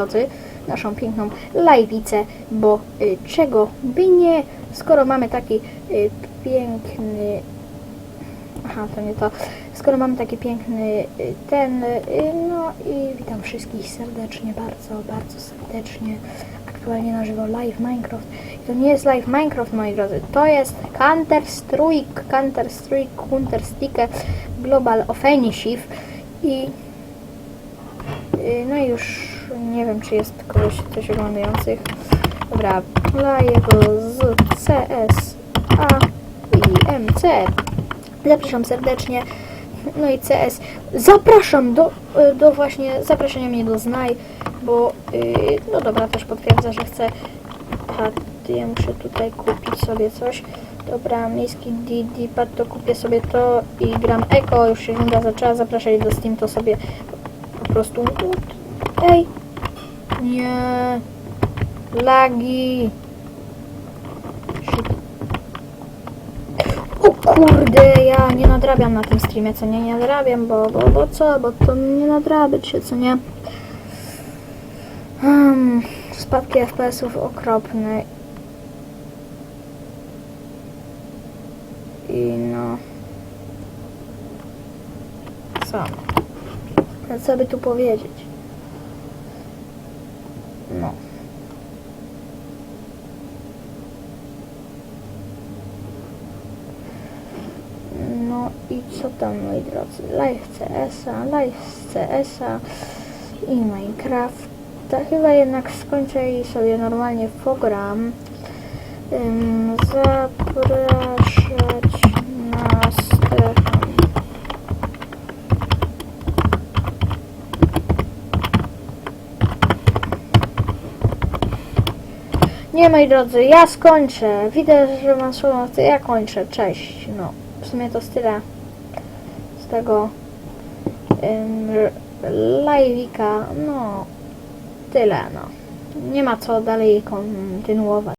drodzy, naszą piękną lajwicę, bo y, czego by nie, skoro mamy taki y, piękny... Aha, to nie to. Skoro mamy taki piękny y, ten, y, no i witam wszystkich serdecznie, bardzo, bardzo serdecznie. Aktualnie na żywo live Minecraft. I to nie jest live Minecraft, moi drodzy, to jest Counter Strike, Counter Strike, Counter Strike Global Offensive i y, no i już nie wiem, czy jest kogoś coś oglądających. Dobra, live z CS, A i MC. Zapraszam serdecznie. No i CS. Zapraszam do, y, do właśnie zapraszania mnie do Znaj, bo y, no dobra, też potwierdza, że chcę. Aha, ja muszę tutaj kupić sobie coś. Dobra, miejski D-Pad, to kupię sobie to i gram Eko, już się runda zaczęła, zapraszać do Steam, to sobie po prostu... Ej! Nie! Lagi! O kurde, ja nie nadrabiam na tym streamie, co nie, nie nadrabiam, bo, bo, bo co, bo to nie nadrabiać się, co nie. Hmm, spadki FPS-ów okropne. I no... Co? Co by tu powiedzieć? No. No i co tam moi drodzy? Live CS-a, live CS-a i Minecrafta. Chyba jednak skończę i sobie normalnie pogram. Ym, zapraszać na stefan. Nie, moi drodzy, ja skończę. Widzę, że mam słowo, to ja kończę. Cześć. No, w sumie to tyle z tego um, live'ika. No, tyle, no. Nie ma co dalej kontynuować.